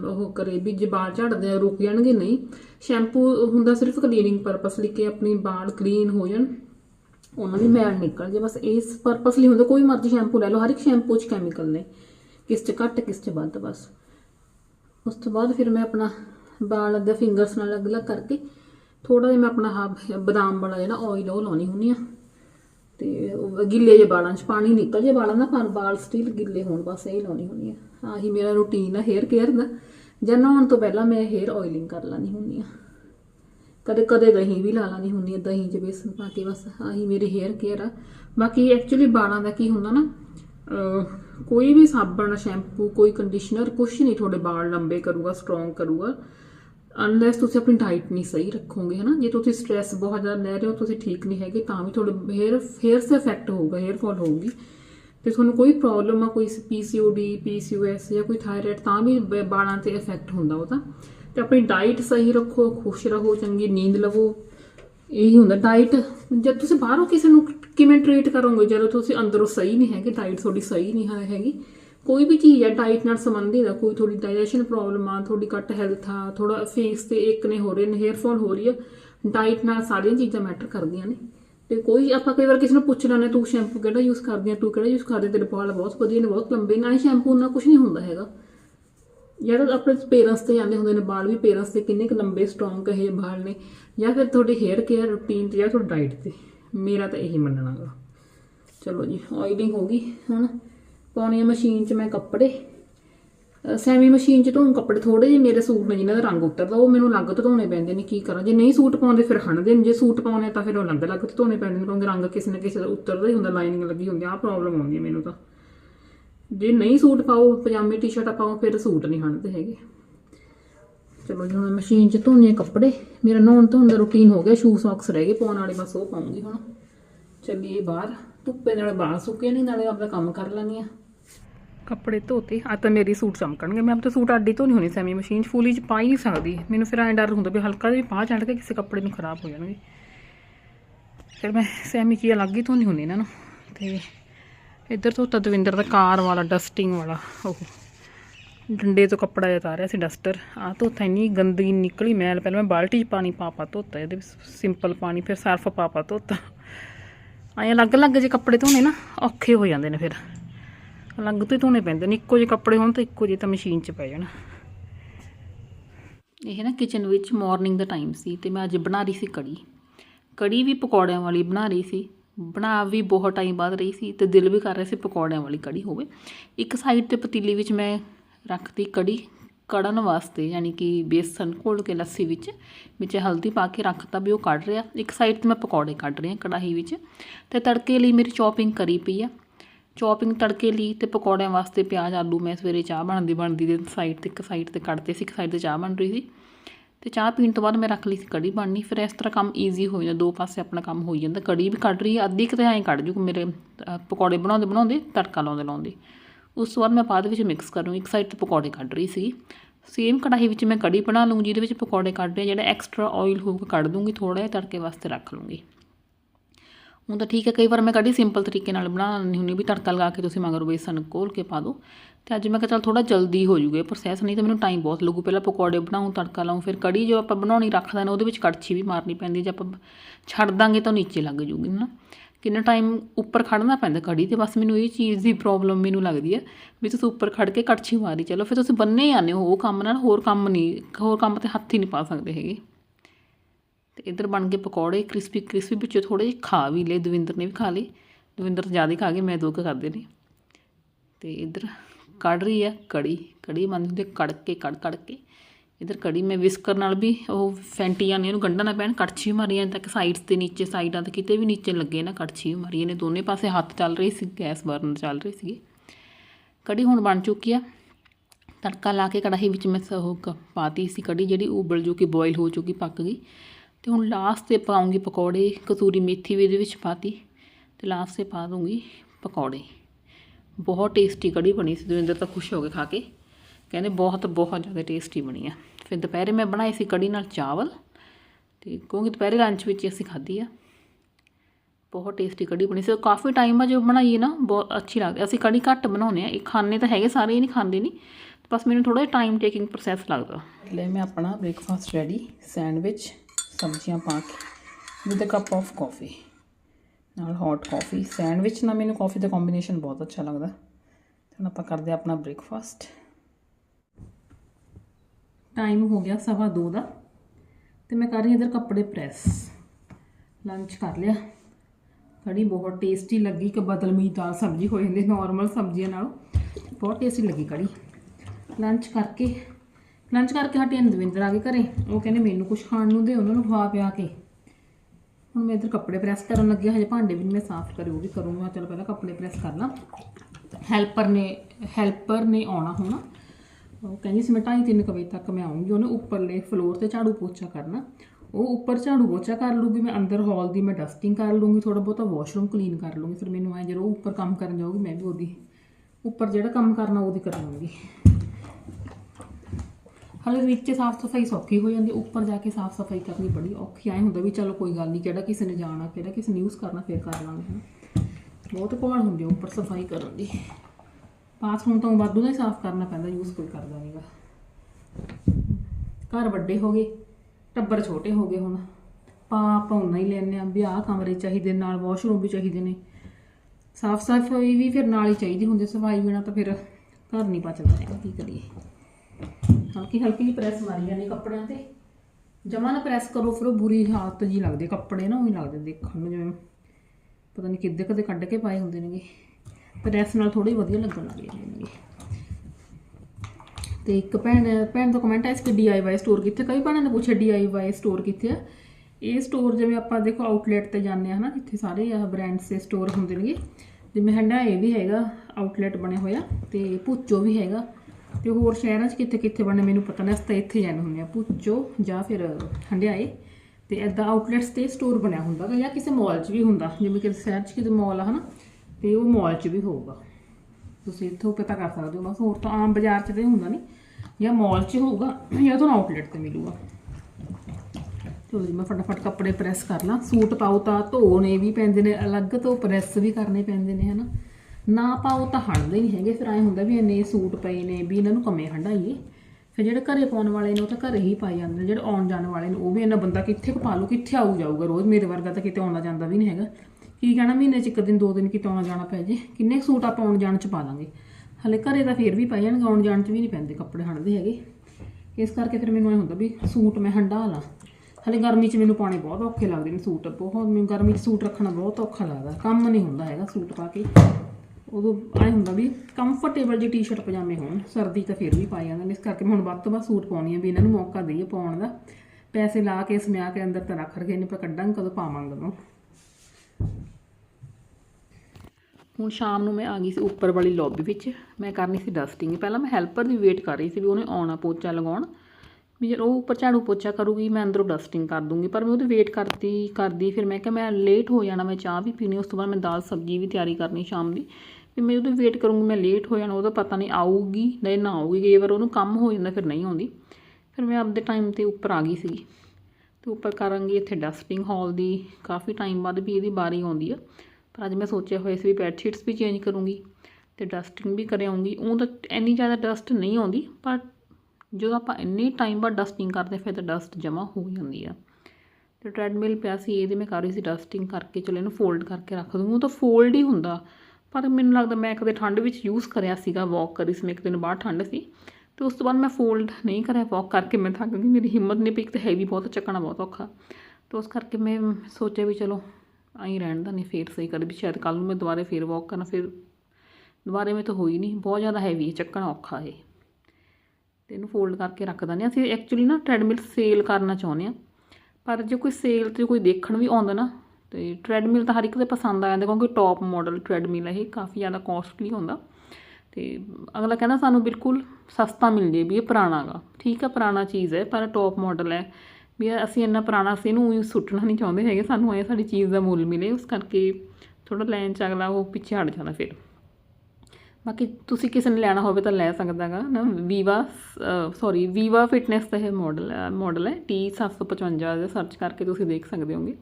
ਉਹ ਕਰੇ, ਵੀ ਜੇ ਵਾਲ ਝੜਦੇ ਆ, ਰੁਕ ਜਾਣਗੇ, ਨਹੀਂ। ਸ਼ੈਂਪੂ ਹੁੰਦਾ ਸਿਰਫ ਕਲੀਨਿੰਗ ਪਰਪਸ ਲਈ ਕਿ ਆਪਣੀ ਵਾਲ ਕਲੀਨ ਹੋ ਜਾਣ। ਉਹਨਾਂ ਦੀ ਮੈਲ ਨਿਕਲ ਜੇ, ਬਸ ਇਸ ਪਰਪਸ ਲਈ ਹੁੰਦਾ, ਕੋਈ ਮਰਜ਼ੀ ਸ਼ੈਂਪੂ ਲੈ ਲਓ, ਹਰ ਇੱਕ ਸ਼ੈਂਪੂ 'ਚ ਕੈਮੀਕਲ ਨੇ, ਕਿਸ 'ਚ ਘੱਟ, ਕਿਸ 'ਚ ਵੱਧ, ਬਸ। ਉਸ ਤੋਂ ਬਾਅਦ ਫਿਰ ਮੈਂ ਆਪਣਾ ਵਾਲ ਦੇ ਫਿੰਗਰਸ ਨਾਲ ਅਲੱਗ-ਅਲੱਗ ਕਰਕੇ ਥੋੜਾ ਜਿਹਾ ਮੈਂ ਆਪਣਾ ਆਹ ਬਦਾਮ ਵਾਲਾ ਜਿਹੜਾ ਆਇਲ ਉਹ ਲਾਉਣੀ ਹੁੰਦੀ ਆ। ਤੇ ਗਿੱਲੇ ਜੇ ਵਾਲਾਂ 'ਚ ਪਾਣੀ ਨਿਕਲ ਜੇ ਵਾਲਾਂ ਦਾ, ਪਰ ਵਾਲ ਸਟਿਲ ਗਿੱਲੇ ਹੋਣ, ਬਸ ਇਹ ਲਾਉਣੀ ਹੁੰਦੀ ਆ। ਆਹੀ ਮੇਰਾ ਰੂਟੀਨ ਆ ਹੇਅਰ ਕੇਅਰ ਦਾ। ਜਾਂ ਨਹਾਉਣ ਤੋਂ ਪਹਿਲਾਂ ਮੈਂ ਹੇਅਰ ਆਇਲਿੰਗ ਕਰ ਲੈਣੀ ਹੁੰਦੀ ਆ। ਕਦੇ ਕਦੇ ਦਹੀਂ ਵੀ ਲਾ ਲਾਣੀ ਹੁੰਦੀ ਹੈ ਦਹੀਂ 'ਚ ਬੇਸਨ ਪਾ ਕੇ ਬਸ, ਆਹੀ ਮੇਰੇ ਹੇਅਰ ਕੇਅਰ ਆ। ਬਾਕੀ ਐਕਚੁਅਲੀ ਵਾਲਾਂ ਦਾ ਕੀ ਹੁੰਦਾ ਨਾ ਕੋਈ ਵੀ ਸਾਬਣ ਸ਼ੈਂਪੂ ਕੋਈ ਕੰਡੀਸ਼ਨਰ ਕੁਛ ਨਹੀਂ ਤੁਹਾਡੇ ਵਾਲ ਲੰਬੇ ਕਰੂਗਾ ਸਟਰੋਂਗ ਕਰੂਗਾ ਅਨਲੈਸ ਤੁਸੀਂ ਆਪਣੀ ਡਾਈਟ ਨਹੀਂ ਸਹੀ ਰੱਖੋਗੇ, ਹਨਾ? ਜੇ ਤੁਸੀਂ ਸਟ੍ਰੈਸ ਬਹੁਤ ਜ਼ਿਆਦਾ ਲੈ ਰਹੇ ਹੋ, ਤੁਸੀਂ ਠੀਕ ਨਹੀਂ ਹੈਗੇ, ਤਾਂ ਵੀ ਤੁਹਾਡੇ ਹੇਅਰ ਹੇਅਰ ਸੇ ਇਫੈਕਟ ਹੋਊਗਾ ਹੇਅਰ ਫਾਲ ਹੋਊਗੀ। ਤੇ ਤੁਹਾਨੂੰ ਕੋਈ ਪ੍ਰੋਬਲਮ ਆ, ਕੋਈ ਪੀਸੀਓਡੀ ਪੀਸੀਓਐਸ ਜਾਂ ਕੋਈ ਥਾਇਰਾਇਡ ਤਾਂ ਵੀ ਬਾਲਾਂ ਤੇ ਇਫੈਕਟ ਹੁੰਦਾ ਉਹਦਾ ਤੇ। ਆਪਣੀ ਡਾਈਟ ਸਹੀ ਰੱਖੋ, ਖੁਸ਼ ਰਹੋ, ਚੰਗੀ ਨੀਂਦ ਲਵੋ। ਇਹੀ ਹੁੰਦਾ ਡਾਈਟ ਜਦ ਤੁਸੀਂ ਬਾਹਰੋਂ ਕਿਸੇ ਨੂੰ ਕਿਵੇਂ ਟ੍ਰੀਟ ਕਰੋਗੇ? ਜਦੋਂ ਤੁਸੀਂ ਅੰਦਰੋਂ ਸਹੀ ਨਹੀਂ ਹੈਗੇ ਡਾਈਟ ਤੁਹਾਡੀ ਸਹੀ ਨਹੀਂ ਹੈਗੀ। ਕੋਈ ਵੀ ਚੀਜ਼ ਹੈ ਡਾਈਟ ਨਾਲ ਸੰਬੰਧਿਤ ਆ ਕੋਈ ਥੋੜੀ ਡਾਈਜੈਸ਼ਨ ਪ੍ਰੋਬਲਮ ਆ ਥੋੜੀ ਘੱਟ ਹੈਲਥ ਆ ਥੋੜਾ ਫੇਸ ਤੇ ਇੱਕ ਨੇ ਹੋ ਰਹੇ ਨੇ ਹੇਅਰ ਫਾਲ ਹੋ ਰਹੀ ਆ ਡਾਈਟ ਨਾਲ ਸਾਰੀਆਂ ਚੀਜ਼ਾਂ ਮੈਟਰ ਕਰਦੀਆਂ ਨੇ। ਤੇ ਕੋਈ ਆਪਾਂ ਕਈ ਵਾਰ ਕਿਸੇ ਨੂੰ ਪੁੱਛ ਲੈਂਦੇ ਤੂੰ ਸ਼ੈਂਪੂ ਕਿਹੜਾ ਯੂਜ਼ ਕਰਦੀ ਆ, ਤੂੰ ਕਿਹੜਾ ਯੂਜ਼ ਕਰਦੀ ਤੇਰੇ ਵਾਲ ਬਹੁਤ ਵਧੀਆ ਨੇ, ਬਹੁਤ ਲੰਬੇ ਨੇ, ਆਹ ਸ਼ੈਂਪੂ ਨਾਲ ਕੁਝ ਨਹੀਂ ਹੁੰਦਾ ਹੈਗਾ। ਯਾਰ ਆਪਣੇ ਪੇਰੈਂਟਸ ਤੇ ਜਾਂਦੇ ਹੁੰਦੇ ਨੇ ਵਾਲ ਵੀ ਪੇਰੈਂਟਸ 'ਤੇ ਕਿੰਨੇ ਕੁ ਲੰਬੇ ਸਟਰੋਂਗ ਕਹੇ ਵਾਲ ਨੇ, ਜਾਂ ਫਿਰ ਤੁਹਾਡੀ ਹੇਅਰ ਕੇਅਰ ਰੂਟੀਨ ਤੇ ਜਾਂ ਤੁਹਾਡੀ ਡਾਈਟ ਤੇ, ਮੇਰਾ ਤਾਂ ਇਹੀ ਮੰਨਣਾ ਗਾ। ਚਲੋ ਜੀ ਆਇਲਿੰਗ ਹੋ ਗਈ ਹੁਣ, ਪਾਉਣੀ ਆ ਮਸ਼ੀਨ 'ਚ ਮੈਂ ਕੱਪੜੇ। ਸੈਮੀ ਮਸ਼ੀਨ 'ਚ ਧੋਣ ਕੱਪੜੇ ਥੋੜੇ ਜਿਹੇ ਮੇਰੇ ਸੂਟ ਨੇ ਜਿਨ੍ਹਾਂ ਦਾ ਰੰਗ ਉਤਰਦਾ, ਉਹ ਮੈਨੂੰ ਅਲੱਗ ਤੋਂ ਧੋਣੇ ਪੈਂਦੇ ਨੇ, ਕੀ ਕਰਾਂ? ਜੇ ਨਹੀਂ ਸੂਟ ਪਾਉਂਦੇ ਫਿਰ ਹਣਦੇ ਨੇ, ਜੇ ਸੂਟ ਪਾਉਣੇ ਤਾਂ ਫਿਰ ਉਹ ਅਲੱਗ ਅਲੱਗ ਤੋਂ ਧੋਣੇ ਪੈਂਦੇ ਨੇ, ਕਿਉਂਕਿ ਰੰਗ ਕਿਸੇ ਨਾ ਕਿਸੇ ਦਾ ਉਤਰਦਾ ਹੀ ਹੁੰਦਾ ਲਾਈਨਿੰਗ ਲੱਗੀ ਹੁੰਦੀ ਆ, ਆਹ ਪ੍ਰੋਬਲਮ ਆਉਂਦੀ ਹੈ ਮੈਨੂੰ ਤਾਂ। ਜੇ ਨਹੀਂ ਸੂਟ ਪਾਓ, ਪਜਾਮੇ ਟੀ-ਸ਼ਰਟ ਪਾਓ ਫਿਰ ਸੂਟ ਨਹੀਂ ਹਣਦੇ ਹੈਗੇ। ਚਲੋ ਜੀ, ਹੁਣ ਮਸ਼ੀਨ 'ਚ ਧੋਣੇ ਆ ਕੱਪੜੇ, ਮੇਰਾ ਨਹਾਉਣ ਧੋਣ ਦਾ ਰੁਟੀਨ ਹੋ ਗਿਆ ਸ਼ੂ ਸੌਕਸ ਰਹਿ ਗਏ, ਪਾਉਣ ਵਾਲੇ ਬਸ ਉਹ ਪਾਉਂਗੀ ਹੁਣ। ਚੱਲੀਏ ਬਾਹਰ, ਧੁੱਪੇ ਨਾਲੇ ਬਾਹਰ ਸੁੱਕੇ ਨਹੀਂ ਨਾਲੇ ਆਪਦਾ ਕੰਮ ਕਰ ਲੈਣੀ ਆ। ਕੱਪੜੇ ਧੋਤੇ ਆ ਤਾਂ ਮੇਰੀ ਸੂਟ ਚਮਕਣਗੇ। ਮੈਂ ਤਾਂ ਸੂਟ ਆਡੀ ਧੋਣੀ ਹੋਣੀ ਸੈਮੀ ਮਸ਼ੀਨ 'ਚ ਫੁੱਲੀ 'ਚ ਪਾ ਹੀ ਨਹੀਂ ਸਕਦੀ। ਮੈਨੂੰ ਫਿਰ ਐਂ ਡਰ ਹੁੰਦਾ ਵੀ ਹਲਕਾ ਜਿਹਾ ਵੀ ਪਾ ਚੜ ਕੇ ਕਿਸੇ ਕੱਪੜੇ ਨੂੰ ਖਰਾਬ ਹੋ ਜਾਣਗੇ। ਫਿਰ ਮੈਂ ਸੈਮੀ ਕੀ ਅਲੱਗ ਹੀ ਧੋਣੀ ਹੁੰਦੀ ਇਹਨਾਂ ਨੂੰ। ਤੇ ਇੱਧਰ ਤੋਂ ਤਦਵਿੰਦਰ ਦਾ ਕਾਰ ਵਾਲਾ ਡਸਟਿੰਗ ਵਾਲਾ, ਉਹ। ਡੰਡੇ ਤੋਂ ਕੱਪੜਾ ਜਿਹਾ ਉਤਾਰਿਆ ਸੀ ਡਸਟਰ ਆ ਧੋਤਾ ਇੰਨੀ ਗੰਦੀ, ਨਿਕਲੀ ਮੈਲ। ਪਹਿਲਾਂ ਮੈਂ ਬਾਲਟੀ 'ਚ ਪਾਣੀ ਪਾ ਪਾ ਧੋਤਾ, ਇਹਦੇ ਵਿੱਚ ਸਿੰਪਲ ਪਾਣੀ, ਫਿਰ ਸਰਫ ਪਾ ਪਾ ਧੋਤਾ। ਐਂ ਅਲੱਗ-ਅਲੱਗ ਜੇ ਕੱਪੜੇ ਧੋਣੇ ਨਾ, ਔਖੇ ਹੋ ਜਾਂਦੇ ਨੇ ਫਿਰ। ਅਲੱਗ ਤੋਂ ਹੀ ਧੋਣੇ ਪੈਂਦੇ ਨੇ, ਇੱਕੋ ਜਿਹੇ ਕੱਪੜੇ ਹੋਣ ਤਾਂ ਇੱਕੋ ਜਿਹੇ ਤਾਂ ਮਸ਼ੀਨ 'ਚ ਪੈ ਜਾਣ। ਇਹ ਨਾ ਕਿਚਨ ਵਿੱਚ ਮਾਰਨਿੰਗ ਦਾ ਟਾਈਮ ਸੀ ਤੇ ਮੈਂ ਅੱਜ ਬਣਾ ਰਹੀ ਸੀ ਕੜੀ। ਕੜੀ ਵੀ ਪਕੌੜਿਆਂ ਵਾਲੀ ਬਣਾ ਰਹੀ ਸੀ, ਬਣਾ ਵੀ ਬਹੁਤ ਟਾਈਮ ਬਾਅਦ ਰਹੀ ਸੀ ਤੇ ਦਿਲ ਵੀ ਕਰ ਰਿਹਾ ਸੀ ਪਕੌੜਿਆਂ ਵਾਲੀ ਕੜੀ ਹੋਵੇ। ਇੱਕ ਸਾਈਡ ਤੇ ਪਤੀਲੀ ਵਿੱਚ ਮੈਂ ਰੱਖਤੀ ਕੜੀ ਕੜਨ ਵਾਸਤੇ, ਯਾਨੀ ਕਿ ਬੇਸਨ ਘੋਲ ਕੇ ਲੱਸੀ ਵਿੱਚ ਵਿੱਚ ਹਲਦੀ ਪਾ ਕੇ ਰੱਖਤਾ ਵੀ ਉਹ ਕੱਢ ਰਿਹਾ। ਇੱਕ ਸਾਈਡ ਤੇ ਮੈਂ ਪਕੌੜੇ ਕੱਢ ਰਹੀ ਹਾਂ ਕੜਾਹੀ ਵਿੱਚ। ਤੇ ਤੜਕੇ ਲਈ ਮੇਰੀ ਚੌਪਿੰਗ ਕਰੀ ਪਈ ਆ। ਚੌਪਿੰਗ ਤੜਕੇ ਲਈ ਤੇ ਪਕੌੜਿਆਂ ਵਾਸਤੇ ਪਿਆਜ਼, ਆਲੂ, ਮੈਂ ਸਵੇਰੇ ਚਾਹ ਬਣਦੀ ਬਣਦੀ ਦੇ ਸਾਈਡ ਤੇ ਇੱਕ ਸਾਈਡ ਤੇ ਕੱਢਦੇ ਸੀ ਇੱਕ ਸਾਈਡ ਤੇ ਚਾਹ ਬਣ ਰਹੀ ਸੀ। ਤੇ ਚਾਹ ਪੀਣ ਤੋਂ ਬਾਅਦ ਮੈਂ ਰੱਖ ਲਈ ਸੀ ਕੜੀ ਬਣਨੀ, ਫਿਰ ਇਸ ਤਰ੍ਹਾਂ ਕੰਮ ਈਜ਼ੀ ਹੋ ਜਾਂਦਾ, ਦੋ ਪਾਸੇ ਆਪਣਾ ਕੰਮ ਹੋਈ ਜਾਂਦਾ। ਕੜੀ ਵੀ ਕੱਢ ਰਹੀ ਹੈ ਅੱਧੀ ਕਿਤੇ ਐਂ ਕੱਢ ਜੂ, ਮੇਰੇ ਪਕੌੜੇ ਬਣਾਉਂਦੇ ਬਣਾਉਂਦੇ, ਤੜਕਾ ਲਾਉਂਦੇ ਲਾਉਂਦੇ। ਉਸ ਤੋਂ ਬਾਅਦ ਮੈਂ ਬਾਅਦ ਵਿੱਚ ਮਿਕਸ ਕਰੂੰ ਇੱਕ ਸਾਈਡ ਤੇ ਪਕੌੜੇ ਕੱਢ ਰਹੀ ਸੀ। ਸੇਮ ਕੜਾਹੀ ਵਿੱਚ ਮੈਂ ਕੜੀ ਬਣਾ ਲੂੰ ਜਿਹਦੇ ਵਿੱਚ ਪਕੌੜੇ ਕੱਢ ਰਹੇ ਜਿਹੜਾ ਐਕਸਟਰਾ ਆਇਲ ਹੋਊਗਾ ਕੱਢ ਦੂੰਗੀ ਥੋੜਾ ਜਿਹਾ ਤੜਕੇ ਵਾਸਤੇ ਰੱਖ ਲੂੰਗੀ ਹੁਣ ਤਾਂ ਠੀਕ ਹੈ, ਕਈ ਵਾਰ ਮੈਂ ਕੜੀ ਸਿੰਪਲ ਤਰੀਕੇ ਨਾਲ ਬਣਾ ਲੈਂਦੀ ਹੁੰਦੀ ਵੀ ਤੜਕਾ ਲਗਾ ਕੇ ਤੁਸੀਂ ਮਗਰ ਬੇਸਣ ਘੋਲ ਕੇ ਪਾ ਦਿਓ। ਤੇ ਅੱਜ ਮੈਂ ਕਿਹਾ ਚੱਲ ਥੋੜਾ ਜਲਦੀ ਹੋ ਜੂਗਾ ਪ੍ਰੋਸੈਸ ਨਹੀਂ ਤਾਂ ਮੈਨੂੰ ਟਾਈਮ ਬਹੁਤ ਲੱਗੂ। ਪਹਿਲਾਂ ਪਕੌੜੇ ਬਣਾਉਂ, ਤੜਕਾ ਲਾਉਂ, ਫਿਰ ਕੜੀ ਜੋ ਆਪਾਂ ਬਣਾਉਣੀ ਰੱਖਦਾ ਨੇ ਉਹਦੇ ਵਿੱਚ ਕੜਛੀ ਵੀ ਮਾਰਨੀ ਪੈਂਦੀ ਜੇ ਆਪਾਂ ਛੱਡ ਦਾਂਗੇ ਤਾਂ ਉਹ ਨੀਚੇ ਲੱਗ ਜੂਗੀ ਨਾ ਕਿੰਨਾ ਟਾਈਮ ਉੱਪਰ ਖੜਨਾ ਪੈਂਦਾ ਕੜੀ ਤੇ, ਬਸ ਮੈਨੂੰ ਇਹ ਚੀਜ਼ ਦੀ ਪ੍ਰੋਬਲਮ ਮੈਨੂੰ ਲੱਗਦੀ ਹੈ ਵੀ ਤੁਸੀਂ ਉੱਪਰ ਖੜ ਕੇ ਕੜਛੀ ਮਾਰੀ। ਚਲੋ, ਫਿਰ ਤੁਸੀਂ ਬੰਨੇ ਆਨੇ ਹੋ, ਉਹ ਕੰਮ ਨਾਲ ਹੋਰ ਕੰਮ ਨਹੀਂ, ਹੋਰ ਕੰਮ ਤੇ ਹੱਥ ਹੀ ਨਹੀਂ ਪਾ ਸਕਦੇ ਹੈਗੇ। ਤੇ ਇੱਧਰ ਬਣ ਗਏ ਪਕੌੜੇ ਕ੍ਰਿਸਪੀ ਕ੍ਰਿਸਪੀ ਵਿੱਚੋਂ ਥੋੜੇ ਜਿਹੇ ਖਾ ਵੀ ਲਏ, ਦਵਿੰਦਰ ਨੇ ਵੀ ਖਾ ਲਏ। ਦਵਿੰਦਰ ਜ਼ਿਆਦਾ ਹੀ ਖਾ ਗਏ, ਮੈਂ ਦੋ ਕੁ ਖਾਦੇ ਨੇ। ਤੇ ਇੱਧਰ ਕੱਢ ਰਹੀ ਆ ਕੜੀ ਕੜੀ ਮੰਨ ਕੜ ਕੇ ਕੜ ਕੜ ਕੇ ਇੱਧਰ ਕੜੀ ਮੈਂ ਵਿਸਕਰ ਨਾਲ ਵੀ ਉਹ ਫੈਂਟੀਆਂ ਨੇ, ਉਹਨੂੰ ਗੰਢਾ ਨਾ ਪੈਣ, ਕੜਛੀ ਮਾਰੀਆਂ ਤੱਕ ਸਾਈਡਸ ਤੇ ਨੀਚੇ ਸਾਈਡਾਂ ਤੇ ਕਿਤੇ ਵੀ ਨੀਚੇ ਲੱਗੇ ਨਾ, ਕੜਛੀ ਮਾਰੀ ਨੇ। ਦੋਨੇ ਪਾਸੇ ਹੱਥ ਚੱਲ ਰਹੇ ਸੀ, ਗੈਸ ਬਰਨ ਚੱਲ ਰਹੀ ਸੀਗੀ। ਕੜੀ ਹੁਣ ਬਣ ਚੁੱਕੀ ਆ। ਤੜਕਾ ਲਾ ਕੇ ਕੜਾਹੀ ਵਿੱਚ ਮੈਂ ਸ- ਉਹ ਕ- ਪਾਤੀ ਸੀ ਕੜੀ ਜਿਹੜੀ, ਉਬਲ ਜੋ ਕਿ ਬੋਇਲ ਹੋ ਚੁੱਕੀ ਪੱਕ ਗਈ। ਤੇ ਹੁਣ ਲਾਸਟ ਤੇ ਪਾਉਂਗੀ ਪਕੌੜੇ, ਕਸੂਰੀ ਮੇਥੀ ਵੀ ਇਹਦੇ ਵਿੱਚ ਪਾਤੀ ਤੇ ਲਾਸਟ ਤੇ ਪਾ ਦੂੰਗੀ ਪਕੌੜੇ। ਬਹੁਤ ਟੇਸਟੀ ਕੜੀ ਬਣੀ ਸੀ, ਦਵਿੰਦਰ ਤਾਂ ਖੁਸ਼ ਹੋ ਕੇ ਖਾ ਕੇ। ਕਹਿੰਦੇ ਬਹੁਤ ਬਹੁਤ ਜ਼ਿਆਦਾ ਟੇਸਟੀ ਬਣੀ ਆ। ਫਿਰ ਦੁਪਹਿਰੇ ਮੈਂ ਬਣਾਈ ਸੀ ਕੜੀ ਨਾਲ ਚਾਵਲ ਤੇ ਕਿਉਂਕਿ ਦੁਪਹਿਰੇ ਲੰਚ ਵਿੱਚ ਹੀ ਅਸੀਂ ਖਾਧੀ ਆ। ਬਹੁਤ ਟੇਸਟੀ ਕੜੀ ਬਣੀ ਸੀ। ਕਾਫੀ ਟਾਈਮ ਆ ਜੋ ਬਣਾਈ ਨਾ, ਬਹੁਤ ਅੱਛੀ ਲੱਗਦੀ ਅਸੀਂ ਕੜੀ ਘੱਟ ਬਣਾਉਂਦੇ ਆ। ਇਹ ਖਾਣੇ ਤਾਂ ਹੈਗੇ, ਸਾਰੇ ਹੀ ਨਹੀਂ ਖਾਂਦੇ ਨਹੀਂ ਬਸ ਮੈਨੂੰ ਥੋੜਾ ਟਾਈਮ ਟੇਕਿੰਗ ਪ੍ਰੋਸੈਸ ਲੱਗਦਾ। ਲੈ ਮੈਂ ਆਪਣਾ ਬ੍ਰੇਕਫਾਸਟ ਰੈਡੀ ਸੈਂਡਵਿਚ ਸਬਜ਼ੀਆਂ ਪਾ ਕੇ with a cup of coffee ਨਾਲ ਹੌਟ ਕਾਫੀ ਸੈਂਡਵਿਚ ਨਾਲ ਮੈਨੂੰ ਕਾਫੀ ਦਾ ਕੰਬੀਨੇਸ਼ਨ ਬਹੁਤ ਅੱਛਾ ਲੱਗਦਾ। ਹੁਣ ਆਪਾਂ ਕਰਦੇ ਹਾਂ ਆਪਣਾ ਬ੍ਰੇਕਫਾਸਟ ਟਾਈਮ ਹੋ ਗਿਆ ਸਵਾ ਦੋ ਦਾ ਤੇ ਮੈਂ ਕਰ ਰਹੀ ਹਾਂ ਇਧਰ ਕੱਪੜੇ ਪ੍ਰੈਸ ਲੰਚ ਕਰ ਲਿਆ। ਕੜੀ ਬਹੁਤ ਟੇਸਟੀ ਲੱਗੀ ਕਿ ਬਦਲਮੀ ਦਾਲ ਸਬਜ਼ੀ ਹੋ ਜਾਂਦੀ ਨਾਰਮਲ ਸਬਜ਼ੀਆਂ ਨਾਲੋਂ। ਬਹੁਤ ਟੇਸਟੀ ਲੱਗੀ ਕੜੀ। ਲੰਚ ਕਰਕੇ ਲੰਚ ਕਰਕੇ ਹਟੇ ਦਵਿੰਦਰ ਆ ਗਏ ਘਰੇ। ਉਹ ਕਹਿੰਦੇ ਮੈਨੂੰ ਕੁਝ ਖਾਣ ਨੂੰ ਦੇ, ਉਹਨਾਂ ਨੂੰ ਖਵਾ ਪਿਆ ਕੇ। ਹੁਣ ਮੈਂ ਇੱਧਰ ਕੱਪੜੇ ਪ੍ਰੈਸ ਕਰਨ ਲੱਗੀ ਹਜੇ ਭਾਂਡੇ ਵੀ ਨੀ ਮੈਂ ਸਾਫ਼ ਕਰੇ, ਉਹ ਵੀ ਕਰੂੰਗਾ। ਚਲ ਪਹਿਲਾਂ ਕੱਪੜੇ ਪ੍ਰੈਸ ਕਰ ਲਾਂ। ਹੈਲਪਰ ਨੇ ਹੈਲਪਰ ਨੇ ਆਉਣਾ ਹੋਣਾ। ਉਹ ਕਹਿੰਦੀ ਸੀ ਮੈਂ ਢਾਈ ਤਿੰਨ ਕੁ ਵਜੇ ਤੱਕ ਮੈਂ ਆਉਂਗੀ ਉਹਨੇ ਉੱਪਰਲੇ ਫਲੋਰ ਤੇ ਝਾੜੂ ਪੋਚਾ ਕਰਨਾ। ਉਹ ਉੱਪਰ ਝਾੜੂ ਪੋਚਾ ਕਰ ਲੂਗੀ, ਮੈਂ ਅੰਦਰ ਹਾਲ ਦੀ ਮੈਂ ਡਸਟਿੰਗ ਕਰ ਲੂੰਗੀ ਥੋੜਾ ਬਹੁਤਾ ਵਾਸ਼ਰੂਮ ਕਲੀਨ ਕਰ ਲੂੰਗੀ। ਫਿਰ ਮੈਨੂੰ ਐ ਜਦੋਂ ਉੱਪਰ ਕੰਮ ਕਰਨ ਜਾਊਗੀ, ਮੈਂ ਵੀ ਉਹਦੀ, ਉੱਪਰ ਜਿਹੜਾ ਕੰਮ ਕਰਨਾ ਉਹਦੀ ਕਰ ਲੂੰਗੀ। ਹਾਲੇ ਵਿੱਚ ਸਾਫ਼ ਸਫ਼ਾਈ ਸੌਖੀ ਹੋ ਜਾਂਦੀ, ਉੱਪਰ ਜਾ ਕੇ ਸਾਫ਼ ਸਫ਼ਾਈ ਕਰਨੀ ਬੜੀ ਔਖੀ ਐ ਹੁੰਦਾ ਵੀ ਚਲੋ ਕੋਈ ਗੱਲ ਨਹੀਂ ਕਿਹੜਾ ਕਿਸੇ ਨੇ ਜਾਣਾ, ਕਿਹੜਾ ਕਿਸੇ ਨੇ ਯੂਜ਼ ਕਰਨਾ, ਫਿਰ ਕਰ ਲਾਂਗੇ, ਹਨਾ। ਬਹੁਤ ਘੋਲ ਹੁੰਦੀ ਆ ਉੱਪਰ ਸਫ਼ਾਈ ਕਰਨ ਦੀ। ਬਾਥਰੂਮ ਤੋਂ ਵਾਧੂ ਦਾ ਹੀ ਸਾਫ਼ ਕਰਨਾ ਪੈਂਦਾ ਯੂਜ਼ ਕੋਈ ਕਰਦਾ ਨਹੀਂਗਾ ਘਰ ਵੱਡੇ ਹੋ ਗਏ, ਟੱਬਰ ਛੋਟੇ ਹੋ ਗਏ ਹੁਣ। ਪਾਪ ਉਹਨਾਂ ਹੀ ਲੈਣੇ ਆ ਵਿਆਹ ਕਮਰੇ ਚਾਹੀਦੇ ਨਾਲ ਵਾਸ਼ਰੂਮ ਵੀ ਚਾਹੀਦੇ ਨੇ। ਸਾਫ਼ ਸਫ਼ਾਈ ਵੀ ਫਿਰ ਨਾਲ ਹੀ ਚਾਹੀਦੀ ਹੁੰਦੀ ਸਫ਼ਾਈ ਬਿਨਾ ਤਾਂ ਫਿਰ ਘਰ ਨਹੀਂ ਬਚਦਾ ਹੈਗਾ, ਕੀ ਕਰੀਏ। ਹਲਕੀ ਹਲਕੀ ਜਿਹੀ ਪ੍ਰੈਸ ਮਾਰੀ ਜਾਂਦੀ ਕੱਪੜਿਆਂ ਤੇ। ਜਮਾ ਨਾ ਪ੍ਰੈਸ ਕਰੋ, ਫਿਰ ਉਹ ਬੁਰੀ ਹਾਲਤ ਜੀ ਲੱਗਦੀ ਕੱਪੜੇ ਨਾ ਉਹੀ ਲੱਗਦੇ ਦੇਖਣ ਨੂੰ ਜਿਵੇਂ ਪਤਾ ਨਹੀਂ ਕਿੱਦੇ ਕਦੇ ਕੱਢ ਕੇ ਪਾਏ ਹੁੰਦੇ ਨੇਗੇ। ਪ੍ਰੈਸ ਨਾਲ ਥੋੜੀ ਵਧੀਆ ਲੱਗਣ ਲੱਗ ਜਾਂਦੇ ਨੇਗੇ। ਤੇ ਇੱਕ ਭੈਣ ਭੈਣ ਦਾ ਕਮੈਂਟ ਆਇਆ ਸੀ ਕਿ DIY ਸਟੋਰ ਕਿੱਥੇ? ਕਈ ਭੈਣਾਂ ਨੇ ਪੁੱਛਿਆ DIY ਸਟੋਰ ਕਿੱਥੇ ਆ? ਇਹ ਸਟੋਰ ਜਿਵੇਂ ਆਪਾਂ ਦੇਖੋ ਆਊਟਲੈਟ ਤੇ ਜਾਂਦੇ ਆ ਹਨਾ, ਜਿੱਥੇ ਸਾਰੇ ਆ ਬ੍ਰਾਂਡਸ ਦੇ ਸਟੋਰ ਹੁੰਦੇ ਨੇਗੇ। ਜਿਵੇਂ ਹੰਡਾ ਇਹ ਵੀ ਹੈਗਾ ਆਊਟਲੈਟ ਬਣਿਆ ਹੋਇਆ ਤੇ ਪੁੱਚੋ ਵੀ ਹੈਗਾ। ਤੇ ਹੋਰ ਸ਼ਹਿਰਾਂ 'ਚ ਕਿੱਥੇ ਕਿੱਥੇ ਬਣੇ ਮੈਨੂੰ ਪਤਾ ਨਹੀਂ, ਅਸੀਂ ਇੱਥੇ ਜਾਂਦੇ ਹੁੰਦੇ ਆ ਪੁੱਚੋ ਜਾਂ ਫਿਰ ਹੰਡਿਆਏ। ਤੇ ਐਦਾਂ ਆਊਟਲੈਟਸ ਤੇ ਸਟੋਰ ਬਣਿਆ ਹੁੰਦਾ ਜਾਂ ਕਿਸੇ ਮਾਲ 'ਚ ਵੀ ਹੁੰਦਾ, ਜਿਵੇਂ ਕਿਸੇ ਸ਼ਹਿਰ 'ਚ ਕਿਤੇ ਮਾਲ ਆ ਹਨਾ, ਤੇ ਉਹ ਮਾਲ 'ਚ ਵੀ ਹੋਊਗਾ। ਤੁਸੀਂ ਇੱਥੋਂ ਪਤਾ ਕਰ ਸਕਦੇ ਹੋ, ਬਸ ਹੋਰ ਤਾਂ ਆਮ ਬਾਜ਼ਾਰ 'ਚ ਤੇ ਹੁੰਦਾ ਨਹੀਂ, ਜਾਂ ਮਾਲ 'ਚ ਹੋਊਗਾ, ਜਾਂ ਤੁਹਾਨੂੰ ਆਊਟਲੈਟ ਤੇ ਮਿਲੂਗਾ। ਚਲੋ ਜੀ, ਮੈਂ ਫਟਾਫਟ ਕੱਪੜੇ ਪ੍ਰੈਸ ਕਰ ਲਾਂ, ਸੂਟ ਪਾਓ ਤਾਂ ਧੋਣੇ ਵੀ ਪੈਂਦੇ ਨੇ, ਅਲੱਗ ਤੋਂ ਪ੍ਰੈਸ ਵੀ ਕਰਨੇ ਪੈਂਦੇ ਨੇ, ਹਨਾ। ਨਾ ਪਾਓ ਤਾਂ ਹਟਦੇ ਨਹੀਂ ਹੈਗੇ, ਫਿਰ ਐ ਹੁੰਦਾ ਵੀ ਇੰਨੇ ਸੂਟ ਪਏ ਨੇ ਵੀ ਇਹਨਾਂ ਨੂੰ ਕਮੇ ਹੰਡਾਈਏ ਫਿਰ ਜਿਹੜੇ ਘਰੇ ਪਾਉਣ ਵਾਲੇ ਨੇ ਉਹ ਤਾਂ ਘਰੇ ਹੀ ਪਾਈ ਜਾਂਦੇ ਨੇ, ਜਿਹੜੇ ਆਉਣ ਜਾਣ ਵਾਲੇ ਨੇ, ਉਹ ਵੀ ਇਹਨਾਂ ਬੰਦਾ ਕਿੱਥੇ ਕੁ ਪਾ ਲੂ ਕਿੱਥੇ ਆਊ ਜਾਊਗਾ, ਰੋਜ਼ ਮੇਰੇ ਵਰਗਾ ਤਾਂ ਕਿਤੇ ਆਉਂਦਾ ਜਾਂਦਾ ਵੀ ਨਹੀਂ ਹੈਗਾ। ਕੀ ਕਹਿਣਾ, ਮਹੀਨੇ 'ਚ ਇੱਕ ਦਿਨ, ਦੋ ਦਿਨ ਕਿਤੇ ਆਉਣਾ ਜਾਣਾ ਪੈ ਜੇ, ਕਿੰਨੇ ਕੁ ਸੂਟ ਆਪਾਂ ਆਉਣ ਜਾਣ 'ਚ ਪਾ ਦਾਂਗੇ। ਹਲੇ ਘਰੇ ਤਾਂ ਫੇਰ ਵੀ ਪੈ ਜਾਣਗੇ, ਆਉਣ ਜਾਣ 'ਚ ਵੀ ਨਹੀਂ ਪੈਂਦੇ ਕੱਪੜੇ ਹੰਡਦੇ ਹੈਗੇ। ਇਸ ਕਰਕੇ ਫਿਰ ਮੈਨੂੰ ਐ ਹੁੰਦਾ ਵੀ ਸੂਟ ਮੈਂ ਹੰਡਾ ਲਾਂ। ਹਲੇ ਗਰਮੀ 'ਚ ਮੈਨੂੰ ਪਾਉਣੇ ਬਹੁਤ ਔਖੇ ਲੱਗਦੇ ਨੇ ਸੂਟ, ਬਹੁਤ ਮੈਨੂੰ ਗਰਮੀ 'ਚ ਸੂਟ ਰੱਖਣਾ ਬਹੁਤ ਔਖਾ ਲੱਗਦਾ, ਕੰਮ ਨਹੀਂ ਹੁੰਦਾ ਹੈਗਾ ਸੂਟ ਪਾ ਕੇ। ਉਦੋਂ ਐ ਹੁੰਦਾ ਵੀ ਕੰਫਰਟੇਬਲ ਜੀ ਟੀ-ਸ਼ਰਟ ਪਜਾਮੇ ਹੋਣ, ਸਰਦੀ ਤਾਂ ਫਿਰ ਵੀ ਪਾਈ ਜਾਂਦੇ ਨੇ। ਇਸ ਕਰਕੇ ਮੈਂ ਹੁਣ ਵੱਧ ਤੋਂ ਵੱਧ ਸੂਟ ਪਾਉਣੀ ਆ ਵੀ ਇਹਨਾਂ ਨੂੰ ਮੌਕਾ ਦੇਈਏ ਪਾਉਣ ਦਾ। ਪੈਸੇ ਲਾ ਕੇ ਸਮਿਆ ਕੇ ਅੰਦਰ ਤਾਂ ਰੱਖ ਰਗੇ ਨੇ, ਪਰ ਕੱਢਾਂਗੇ ਕਦੋਂ ਪਾਵਾਂਗੇ ਉਹਨੂੰ। ਹੁਣ ਸ਼ਾਮ ਨੂੰ ਮੈਂ ਆ ਗਈ ਸੀ ਉੱਪਰ ਵਾਲੀ ਲੌਬੀ ਵਿੱਚ। ਮੈਂ ਕਰਨੀ ਸੀ ਡਸਟਿੰਗ ਪਹਿਲਾਂ ਮੈਂ ਹੈਲਪਰ ਦੀ ਵੇਟ ਕਰ ਰਹੀ ਸੀ ਵੀ ਉਹਨੇ ਆਉਣਾ ਪੋਚਾ ਲਗਾਉਣ। ਵੀ ਜਦੋਂ ਉਹ ਉੱਪਰ ਝਾੜੂ ਪੋਚਾ ਕਰੂਗੀ, ਮੈਂ ਅੰਦਰੋਂ ਡਸਟਿੰਗ ਕਰ ਦੂੰਗੀ। ਪਰ ਮੈਂ ਉਹਦੀ ਵੇਟ ਕਰਦੀ ਕਰਦੀ, ਫਿਰ ਮੈਂ ਕਿਹਾ ਮੈਂ ਲੇਟ ਹੋ ਜਾਣਾ, ਮੈਂ ਚਾਹ ਵੀ ਪੀਣੀ, ਉਸ ਤੋਂ ਬਾਅਦ ਮੈਂ ਦਾਲ ਸਬਜ਼ੀ ਵੀ ਤਿਆਰੀ ਕਰਨੀ ਸ਼ਾਮ ਦੀ। ਵੀ ਮੈਂ ਉਹਦੀ ਵੇਟ ਕਰੂੰਗੀ, ਮੈਂ ਲੇਟ ਹੋ ਜਾਣਾ, ਉਹਦਾ ਪਤਾ ਨਹੀਂ ਆਊਗੀ, ਨਹੀਂ ਨਾ ਆਊਗੀ, ਕਈ ਵਾਰ ਉਹਨੂੰ ਕੰਮ ਹੋ ਜਾਂਦਾ, ਫਿਰ ਨਹੀਂ ਆਉਂਦੀ। ਫਿਰ ਮੈਂ ਆਪਦੇ ਟਾਈਮ ਤੇ ਉੱਪਰ ਆ ਗਈ ਸੀਗੀ। ਤੇ ਉੱਪਰ ਕਰਾਂਗੀ ਇੱਥੇ ਡਸਟਿੰਗ ਹਾਲ ਦੀ, ਕਾਫੀ ਟਾਈਮ ਬਾਅਦ ਵੀ ਇਹਦੀ ਵਾਰੀ ਆਉਂਦੀ ਆ। ਪਰ ਅੱਜ ਮੈਂ ਸੋਚਿਆ ਹੋਇਆ ਸੀ ਵੀ ਬੈੱਡ ਸ਼ੀਟਸ ਵੀ ਚੇਂਜ ਕਰੂੰਗੀ ਤੇ ਡਸਟਿੰਗ ਵੀ ਕਰ ਆਉਂਗੀ। ਉਹ ਤਾਂ ਇੰਨੀ ਜ਼ਿਆਦਾ ਡਸਟ ਨਹੀਂ ਆਉਂਦੀ, ਪਰ ਜਦੋਂ ਆਪਾਂ ਇੰਨੇ ਟਾਈਮ ਬਾਅਦ ਡਸਟਿੰਗ ਕਰਦੇ ਫਿਰ ਤਾਂ ਡਸਟ ਜਮ੍ਹਾਂ ਹੋ ਜਾਂਦੀ ਆ। ਤੇ ਟ੍ਰੈਡਮਿਲ ਪਿਆ ਸੀ, ਇਹਦੇ ਮੈਂ ਕਰ ਰਹੀ ਸੀ ਡਸਟਿੰਗ ਕਰਕੇ, ਚਲੋ ਇਹਨੂੰ ਫੋਲਡ ਕਰਕੇ ਰੱਖ ਦੂੰਗੀ। ਉਹ ਤਾਂ ਫੋਲਡ ਹੀ ਹੁੰਦਾ। ਪਰ ਮੈਨੂੰ ਲੱਗਦਾ ਮੈਂ ਕਦੇ ਠੰਡ ਵਿੱਚ ਯੂਜ਼ ਕਰਿਆ ਸੀਗਾ ਵਾਕ ਕਰੀ ਸੀ, ਮੈਂ ਇੱਕ ਦਿਨ ਬਾਅਦ ਠੰਡ ਸੀ। ਤੇ ਉਸ ਤੋਂ ਬਾਅਦ ਮੈਂ ਫੋਲਡ ਨਹੀਂ ਕਰਿਆ ਵਾਕ ਕਰਕੇ ਮੈਂ ਥੱਕ ਗਈ। ਮੇਰੀ ਹਿੰਮਤ ਨਹੀਂ ਪਈ, ਇੱਕ ਤਾਂ ਹੈਵੀ ਬਹੁਤ, ਚੱਕਣਾ ਬਹੁਤ ਔਖਾ। ਤੇ ਉਸ ਕਰਕੇ ਮੈਂ ਸੋਚਿਆ ਵੀ ਚਲੋ, ਆਈ ਰਹਿਣ ਦਾ ਨਹੀਂ, ਫੇਰ ਸਹੀ ਕਰ ਵੀ ਸ਼ਾਇਦ ਕੱਲ ਨੂੰ ਮੈਂ ਦੁਬਾਰੇ ਫੇਰ ਵਾਕ ਕਰਨਾ ਫਿਰ ਦੁਬਾਰੇ ਮੈਂ ਤਾਂ ਹੋਈ ਨਹੀਂ। ਬਹੁਤ ਜ਼ਿਆਦਾ ਹੈਵੀ ਹੈ, ਚੱਕਣਾ ਔਖਾ ਹੈ ਤੇ ਇਹਨੂੰ ਫੋਲਡ ਕਰਕੇ ਰੱਖ ਦਿੰਦੇ ਅਸੀਂ ਐਕਚੁਅਲੀ ਨਾ ਟ੍ਰੈਡਮਿਲ ਸੇਲ ਕਰਨਾ ਚਾਹੁੰਦੇ ਆ ਪਰ ਜੇ ਕੋਈ ਸੇਲ ਤੇ ਕੋਈ ਦੇਖਣ ਵੀ ਆਉਂਦਾ ਨਾ ਤੇ ਟ੍ਰੈਡਮਿਲ ਤਾਂ ਹਰ ਇੱਕ ਦੇ ਪਸੰਦ ਆ ਜਾਂਦਾ, ਕਿਉਂਕਿ ਟੌਪ ਮਾਡਲ ਟ੍ਰੈਡਮਿਲ ਹੈ ਇਹ, ਕਾਫੀ ਜ਼ਿਆਦਾ ਕੋਸਟਲੀ ਹੁੰਦਾ। ਤੇ ਅਗਲਾ ਕਹਿੰਦਾ ਸਾਨੂੰ ਬਿਲਕੁਲ ਸਸਤਾ ਮਿਲ ਜੇ ਵੀ ਇਹ ਪੁਰਾਣਾ ਗਾ। ਠੀਕ ਆ, ਪੁਰਾਣਾ ਚੀਜ਼ ਹੈ, ਪਰ ਟੌਪ ਮਾਡਲ ਹੈ। ਵੀ ਅਸੀਂ ਇੰਨਾ ਪੁਰਾਣਾ ਸੀ ਇਹਨੂੰ ਸੁੱਟਣਾ ਨਹੀਂ ਚਾਹੁੰਦੇ ਹੈਗੇ, ਸਾਨੂੰ ਇਹ ਸਾਡੀ ਚੀਜ਼ ਦਾ ਮੁੱਲ ਮਿਲੇ, ਉਸ ਕਰਕੇ ਥੋੜਾ ਲੈਣ ਚ ਅਗਲਾ ਉਹ ਪਿੱਛੇ ਹਟ ਜਾਂਦਾ ਫਿਰ। ਬਾਕੀ ਤੁਸੀਂ ਕਿਸੇ ਨੇ ਲੈਣਾ ਹੋਵੇ ਤਾਂ ਲੈ ਸਕਦਾ ਗਾ, ਨਾ ਵੀਵਾ ਸੌਰੀ ਵੀਵਾ ਫਿਟਨੈਸ ਦਾ ਇਹ ਮਾਡਲ ਮਾਡਲ ਹੈ ਟੀ 755 ਦੇ ਸਰਚ ਕਰਕੇ ਤੁਸੀਂ ਦੇਖ ਸਕਦੇ ਹੋਗੇ।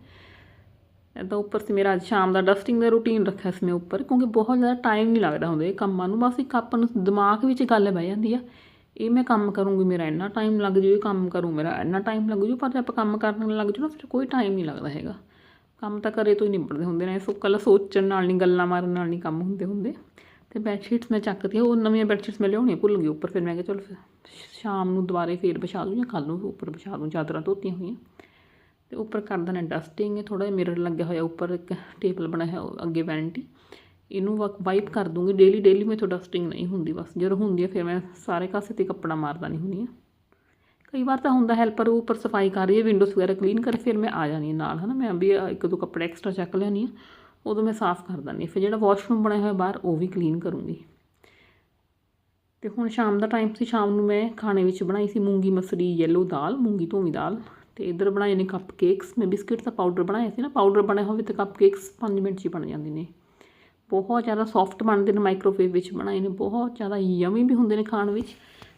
ਇੱਦਾਂ ਉੱਪਰ ਸੀ ਮੇਰਾ ਅੱਜ ਸ਼ਾਮ ਦਾ ਡਸਟਿੰਗ ਦਾ ਰੂਟੀਨ ਰੱਖਿਆ ਸੀ ਮੈਂ ਉੱਪਰ, ਕਿਉਂਕਿ ਬਹੁਤ ਜ਼ਿਆਦਾ ਟਾਈਮ ਨਹੀਂ ਲੱਗਦਾ ਹੁੰਦਾ ਇਹ ਕੰਮਾਂ ਨੂੰ। ਬਸ ਇੱਕ ਆਪਾਂ ਨੂੰ ਦਿਮਾਗ ਵਿੱਚ ਗੱਲ ਬਹਿ ਜਾਂਦੀ ਆ, ਇਹ ਮੈਂ ਕੰਮ ਕਰੂੰਗੀ, ਮੇਰਾ ਇੰਨਾ ਟਾਈਮ ਲੱਗ ਜੂ, ਇਹ ਕੰਮ ਕਰੂੰ, ਮੇਰਾ ਇੰਨਾ ਟਾਈਮ ਲੱਗ ਜੂ, ਪਰ ਜੇ ਆਪਾਂ ਕੰਮ ਕਰਨ ਲੱਗ ਜੂ ਨਾ, ਫਿਰ ਕੋਈ ਟਾਈਮ ਨਹੀਂ ਲੱਗਦਾ ਹੈਗਾ। ਕੰਮ ਤਾਂ ਕਰੇ ਤੋਂ ਹੀ ਨਿਬੜਦੇ ਹੁੰਦੇ ਨੇ, ਸੋ ਕੱਲਾ ਸੋਚਣ ਨਾਲ ਨਹੀਂ ਗੱਲਾਂ ਮਾਰਨ ਨਾਲ ਨਹੀਂ ਕੰਮ ਹੁੰਦੇ ਹੁੰਦੇ। ਤੇ ਬੈੱਡ ਸ਼ੀਟਸ ਮੈਂ ਚੱਕਤੀ ਉਹ ਨਵੀਆਂ ਬੈੱਡ ਸ਼ੀਟਸ ਮੈਂ ਲਿਆਉਣੀਆਂ ਭੁੱਲ ਗਈ ਉੱਪਰ, ਫਿਰ ਮੈਂ ਕਿਹਾ ਚਲੋ ਫਿਰ ਸ਼ਾਮ ਨੂੰ ਦੁਬਾਰੇ ਫੇਰ ਵਿਛਾ ਦੂੰ ਜਾਂ ਕੱਲ ਨੂੰ ਉੱਪਰ ਵਿਛਾ ਦੂੰ, ਚਾਦਰਾਂ ਧੋਤੀਆਂ ਹੋਈਆਂ। ਤੇ ਉੱਪਰ ਕਰ ਦੇਣਾ ਡਸਟਿੰਗ ਹੈ ਥੋੜਾ ਜਿਹਾ ਮਿਰਰ ਲੱਗਿਆ ਹੋਇਆ ਉੱਪਰ, ਇੱਕ ਟੇਬਲ ਬਣਾਇਆ ਹੋਇਆ ਉਹ ਅੱਗੇ ਵੈਨਿਟੀ ਇਹਨੂੰ ਵਾਈਪ ਕਰ ਦੂੰਗੀ ਡੇਲੀ ਡੇਲੀ ਮੇਥੋਂ ਡਸਟਿੰਗ ਨਹੀਂ ਹੁੰਦੀ ਬਸ। ਜਦੋਂ ਹੁੰਦੀ ਹੈ ਫਿਰ ਮੈਂ ਸਾਰੇ ਕਾਸੇ ਤੇ ਕੱਪੜਾ ਮਾਰਦਾ ਨਹੀਂ ਹੁੰਦੀ ਆ। ਕਈ ਵਾਰ ਤਾਂ ਹੁੰਦਾ ਹੈਲਪਰ ਉੱਪਰ ਸਫ਼ਾਈ ਕਰ ਰਹੀ ਹੈ ਵਿੰਡੋਜ਼ ਵਗੈਰਾ ਕਲੀਨ ਕਰ, ਫਿਰ ਮੈਂ ਆ ਜਾਣੀ ਹਾਂ ਨਾਲ, ਹਨਾ? ਮੈਂ ਵੀ ਇੱਕ ਦੋ ਕੱਪੜੇ ਐਕਸਟਰਾ ਚੱਕ ਲਿਆਉਣੀ ਆ ਉਦੋਂ ਮੈਂ ਸਾਫ਼ ਕਰ ਦਿੰਦੀ ਹਾਂ। ਫਿਰ ਜਿਹੜਾ ਵਾਸ਼ਰੂਮ ਬਣਿਆ ਹੋਇਆ ਬਾਹਰ, ਉਹ ਵੀ ਕਲੀਨ ਕਰੂੰਗੀ। ਤੇ ਹੁਣ ਸ਼ਾਮ ਦਾ ਟਾਈਮ ਸੀ, ਸ਼ਾਮ ਨੂੰ ਮੈਂ ਖਾਣੇ ਵਿੱਚ ਬਣਾਈ ਸੀ ਮੂੰਗੀ ਮਸਰੀ ਯੈਲੋ ਦਾਲ, ਮੂੰਗੀ ਧੋਵੀ ਦਾਲ। ਤੇ ਇੱਧਰ ਬਣਾਏ ਨੇ ਕੱਪ ਕੇਕਸ ਮੈਂ ਬਿਸਕਿਟ ਦਾ ਪਾਊਡਰ ਬਣਾਇਆ ਸੀ ਨਾ ਪਾਊਡਰ ਬਣਿਆ ਹੋਵੇ ਤਾਂ ਕੱਪ ਕੇਕਸ 5 ਮਿੰਟ 'ਚ ਹੀ ਬਣ ਜਾਂਦੇ ਨੇ। ਬਹੁਤ ਜ਼ਿਆਦਾ ਸੌਫਟ ਬਣਦੇ ਨੇ ਮਾਈਕ੍ਰੋਵੇਵ ਵਿੱਚ ਬਣਾਏ ਨੇ, ਬਹੁਤ ਜ਼ਿਆਦਾ ਯਮੀ ਵੀ ਹੁੰਦੇ ਨੇ ਖਾਣ ਵਿੱਚ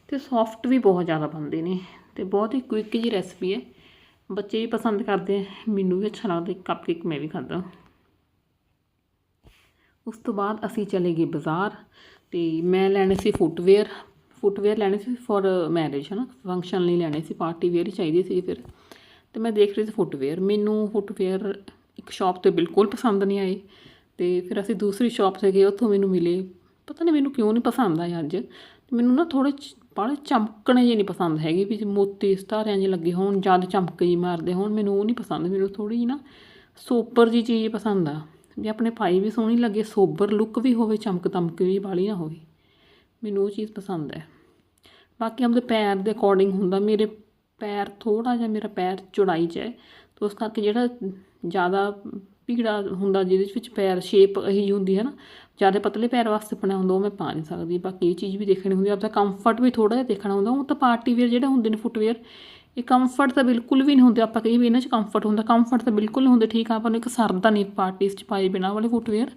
ਤੇ ਸੌਫਟ ਵੀ ਬਹੁਤ ਜ਼ਿਆਦਾ ਬਣਦੇ ਨੇ ਤੇ ਬਹੁਤ ਹੀ ਕੁਇਕ ਜੀ ਰੈਸਪੀ ਹੈ। ਬੱਚੇ ਵੀ ਪਸੰਦ ਕਰਦੇ ਆ, ਮੈਨੂੰ ਵੀ ਅੱਛਾ ਲੱਗਦਾ ਕੱਪ ਕੇਕ ਮੈਂ ਵੀ ਖਾਂਦਾ ਉਸ ਤੋਂ ਬਾਅਦ ਅਸੀਂ ਚਲੇ ਗਏ ਬਾਜ਼ਾਰ ਤੇ ਮੈਂ ਲੈਣੇ ਸੀ ਫੁੱਟਵੇਅਰ ਫੁੱਟਵੇਅਰ ਲੈਣੇ ਸੀ ਫॉर ਮੈਰਿਜ ਹਨਾ ਫੰਕਸ਼ਨ ਲਈ ਲੈਣੇ ਸੀ ਪਾਰਟੀ ਵੇਅਰ ਹੀ ਚਾਹੀਦੇ ਸੀ ਫਿਰ। ਤੇ ਮੈਂ ਦੇਖ ਰਹੀ ਸੀ ਫੁੱਟਵੇਅਰ। ਮੈਨੂੰ ਫੁੱਟਵੇਅਰ ਇੱਕ ਸ਼ਾਪ ਤੇ ਬਿਲਕੁਲ ਪਸੰਦ ਨਹੀਂ ਆਏ ਤੇ ਫਿਰ ਅਸੀਂ ਦੂਸਰੀ ਸ਼ਾਪ ਤੇ ਗਏ, ਉੱਥੋਂ ਮੈਨੂੰ ਮਿਲੇ। ਪਤਾ ਨਹੀਂ ਮੈਨੂੰ ਕਿਉਂ ਨਹੀਂ ਪਸੰਦ ਆਏ ਅੱਜ। ਮੈਨੂੰ ਨਾ ਥੋੜੇ ਬਾਹਲੇ ਚਮਕਣੇ ਜਿਹੇ ਨਹੀਂ ਪਸੰਦ ਹੈਗੇ ਵੀ ਮੋਤੀ ਸਤਾਰਿਆਂ ਜਿਹੇ ਲੱਗੇ ਹੋਣ, ਜਦ ਚਮਕ ਜੀ ਮਾਰਦੇ ਹੋਣ, ਮੈਨੂੰ ਉਹ ਨਹੀਂ ਪਸੰਦ। ਮੈਨੂੰ ਥੋੜੀ ਜਿਹੀ ਨਾ ਸੋਪਰ ਜੀ ਚੀਜ਼ ਪਸੰਦ ਆ। ਵੀ ਆਪਣੇ ਭਾਈ ਵੀ ਸੋਹਣੀ ਲੱਗੇ, ਸੋਬਰ ਲੁੱਕ ਵੀ ਹੋਵੇ ਚਮਕ ਤਮਕ ਵੀ ਵਾਲੀ ਨਾ ਹੋਵੇ। ਮੈਨੂੰ ਉਹ ਚੀਜ਼ ਪਸੰਦ ਹੈ। ਬਾਕੀ ਆਪਣੇ ਪੈਰ ਦੇ ਅਕੋਰਡਿੰਗ ਹੁੰਦਾ, ਮੇਰੇ ਪੈਰ ਥੋੜਾ ਜਿਹਾ ਮੇਰਾ ਪੈਰ ਚੌੜਾਈ 'ਚ ਹੈ ਤੇ ਉਸ ਕਰਕੇ ਜਿਹੜਾ ਜ਼ਿਆਦਾ ਭੀੜਾ ਹੁੰਦਾ ਜਿਹਦੇ ਵਿੱਚ ਪੈਰ ਸ਼ੇਪ ਇਹੀ ਹੁੰਦੀ ਹੈ ਨਾ, ਜ਼ਿਆਦਾ ਪਤਲੇ ਪੈਰ ਵਾਸਤੇ ਬਣਿਆ ਹੁੰਦਾ ਉਹ ਮੈਂ ਪਾ ਨਹੀਂ ਸਕਦੀ। ਬਾਕੀ ਇਹ ਚੀਜ਼ ਵੀ ਦੇਖਣੀ ਹੁੰਦੀ ਆਪਦਾ ਕੰਫਰਟ ਵੀ ਥੋੜਾ ਜਿਹਾ ਦੇਖਣਾ ਹੁੰਦਾ, ਉਹ ਤਾਂ ਪਾਰਟੀ ਵੇਅਰ ਜਿਹੜੇ ਹੁੰਦੇ ਨੇ ਫੁੱਟਵੇਅਰ ਇਹ ਕੰਫਰਟ ਤਾਂ ਬਿਲਕੁਲ ਵੀ ਨਹੀਂ ਹੁੰਦੇ, ਆਪਾਂ ਕਹੀ ਵੀ ਇਹਨਾਂ 'ਚ ਕੰਫਰਟ ਹੁੰਦਾ ਕੰਫਰਟ ਤਾਂ ਬਿਲਕੁਲ ਨਹੀਂ ਹੁੰਦੇ, ਠੀਕ ਆ, ਆਪਾਂ ਨੂੰ ਇੱਕ ਸਰਦਾ ਨਹੀਂ ਪਾਰਟੀਜ਼ 'ਚ ਪਾਏ ਬਿਨਾਂ ਵਾਲੇ ਫੁੱਟਵੇਅਰ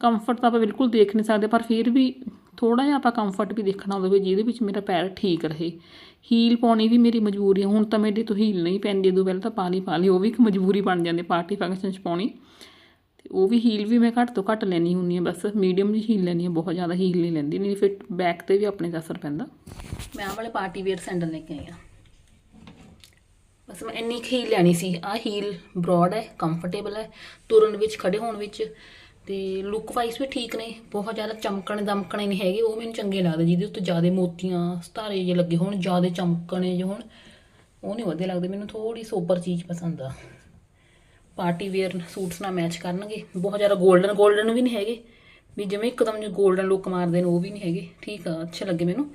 ਕੰਫਰਟ ਤਾਂ ਆਪਾਂ ਬਿਲਕੁਲ ਦੇਖ ਨਹੀਂ ਸਕਦੇ, ਪਰ ਫਿਰ ਵੀ ਥੋੜਾ ਜਿਹਾ ਆਪਾਂ ਕੰਫਰਟ ਵੀ ਦੇਖਣਾ ਹੁੰਦਾ ਵੀ ਜਿਹਦੇ ਵਿੱਚ ਮੇਰਾ ਪੈਰ ਠੀਕ ਰਹੇ। ਹੀਲ ਪਾਉਣੀ ਵੀ ਮੇਰੀ ਮਜਬੂਰੀ ਹੈ ਹੁਣ ਤਾਂ ਮੇਰੇ ਤੋਂ ਹੀਲ ਨਹੀਂ ਪੈਂਦੀ, ਉਦੋਂ ਪਹਿਲਾਂ ਤਾਂ ਪਾ ਲਈ ਪਾ ਲਈ, ਉਹ ਵੀ ਇੱਕ ਮਜਬੂਰੀ ਬਣ ਜਾਂਦੀ ਪਾਰਟੀ ਫੰਕਸ਼ਨ 'ਚ ਪਾਉਣੀ। ਤੇ ਉਹ ਵੀ ਹੀਲ ਵੀ ਮੈਂ ਘੱਟ ਤੋਂ ਘੱਟ ਲੈਣੀ ਹੁੰਦੀ ਹੈ ਬਸ ਮੀਡੀਅਮ ਜਿਹੀ ਹੀਲ ਲੈਣੀ ਹੈ ਬਹੁਤ ਜ਼ਿਆਦਾ ਹੀਲ ਨਹੀਂ ਲੈਂਦੀ, ਨਹੀਂ ਫਿਰ ਬੈਕ ਤੇ ਵੀ ਆਪਣੇ ਦਾ ਅਸਰ ਪੈਂਦਾ। ਮੈਂ ਆਹ ਵਾਲੇ ਪਾਰਟੀ ਵੇਅਰ ਸੈਂਡਲ ਲੈ ਕੇ ਆਈ ਆ। ਬਸ ਮੈਂ ਇੰਨੀ ਕੁ ਹੀਲ ਲੈਣੀ ਸੀ ਆ ਹੀਲ ਬ੍ਰੌਡ ਹੈ ਕੰਫਰਟੇਬਲ ਹੈ, ਤੁਰਨ ਵਿੱਚ, ਖੜੇ ਹੋਣ ਵਿੱਚ। ਤੇ ਲੁੱਕ ਵਾਈਸ ਵੀ ਠੀਕ ਨੇ, ਬਹੁਤ ਜ਼ਿਆਦਾ ਚਮਕਣ ਦਮਕਣੇ ਨਹੀਂ ਹੈਗੇ, ਉਹ ਮੈਨੂੰ ਚੰਗੇ ਲੱਗਦੇ, ਜਿਹਦੇ ਉੱਤੇ ਜ਼ਿਆਦਾ ਮੋਤੀਆਂ, ਸਤਾਰੇ ਜੇ ਲੱਗੇ ਹੋਣ, ਜ਼ਿਆਦਾ ਚਮਕਣੇ ਜੇ ਹੋਣ, ਉਹ ਨਹੀਂ ਵਧੀਆ ਲੱਗਦੇ, ਮੈਨੂੰ ਥੋੜੀ ਸੋਬਰ ਚੀਜ਼ ਪਸੰਦ ਆ। ਪਾਰਟੀ ਵੇਅਰ ਸੂਟਸ ਨਾਲ ਮੈਚ ਕਰਨਗੇ, ਬਹੁਤ ਜ਼ਿਆਦਾ 골ਡਨ 골ਡਨ ਵੀ ਨਹੀਂ ਹੈਗੇ, ਵੀ ਜਿਵੇਂ ਇੱਕਦਮ ਜਿਹਾ 골ਡਨ ਲੁੱਕ ਮਾਰਦੇ ਨੇ, ਉਹ ਵੀ ਨਹੀਂ ਹੈਗੇ, ਠੀਕ ਆ, ਅੱਛੇ ਲੱਗੇ ਮੈਨੂੰ।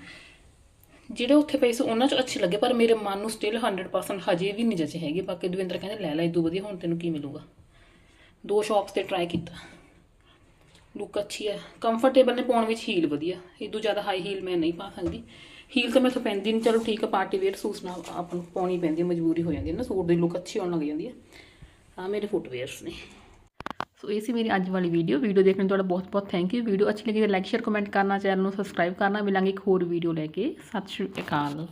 ਜਿਹੜੇ ਉੱਥੇ ਪਏ ਸੀ, ਉਹਨਾਂ ਚ ਅੱਛੇ ਲੱਗੇ, ਪਰ ਮੇਰੇ ਮਨ ਨੂੰ ਸਟਿਲ 100% ਹਜੇ ਵੀ ਨਹੀਂ ਜਚੇ ਹੈਗੇ, ਬਾਕੀ ਦਵਿੰਦਰ ਕਹਿੰਦੇ, ਲੈ ਲੈ ਇਦੋਂ ਵਧੀਆ ਹੁਣ ਤੈਨੂੰ ਕੀ ਮਿਲੂਗਾ। ਦੋ ਸ਼ਾਪਸ ਤੇ ਟਰਾਈ ਕੀਤਾ। ਲੁੱਕ ਅੱਛੀ ਹੈ। ਕੰਫਰਟੇਬਲ ਨੇ ਪਾਉਣ ਵਿੱਚ ਹੀਲ ਵਧੀਆ। ਇਦੋਂ ਜ਼ਿਆਦਾ ਹਾਈ ਹੀਲ ਮੈਂ ਨਹੀਂ ਪਾ ਸਕਦੀ। ਹੀਲ ਤਾਂ ਮੈਥੋਂ ਪੈਂਦੀ ਨਹੀਂ ਚਲੋ ਠੀਕ ਆ ਪਾਰਟੀ ਵੇਅਰ ਸੂਟ ਨਾਲ ਆਪਾਂ ਨੂੰ ਪਾਉਣੀ ਪੈਂਦੀ ਮਜਬੂਰੀ ਹੋ ਜਾਂਦੀ ਹੈ ਨਾ। ਸੂਟ ਦੀ ਲੁੱਕ ਅੱਛੀ ਆਉਣ ਲੱਗ ਜਾਂਦੀ ਹੈ ਆ ਮੇਰੇ ਫੁੱਟਵੇਅਰਸ ਨੇ। ਸੋ ਇਹ ਸੀ ਮੇਰੀ ਅੱਜ ਵਾਲੀ ਵੀਡੀਓ ਵੀਡੀਓ ਦੇਖਣ ਲਈ ਤੁਹਾਡਾ ਬਹੁਤ ਬਹੁਤ ਥੈਂਕ ਯੂ ਵੀਡੀਓ ਅੱਛੀ ਲੱਗੀ ਤਾਂ ਲਾਈਕ ਸ਼ੇਅਰ ਕਮੈਂਟ ਕਰਨਾ। ਚੈਨਲ ਨੂੰ ਸਬਸਕ੍ਰਾਈਬ ਕਰਨਾ। ਮਿਲਾਂਗੇ ਇੱਕ ਹੋਰ ਵੀਡੀਓ ਲੈ ਕੇ। ਸਤਿ ਸ਼੍ਰੀ ਅਕਾਲ।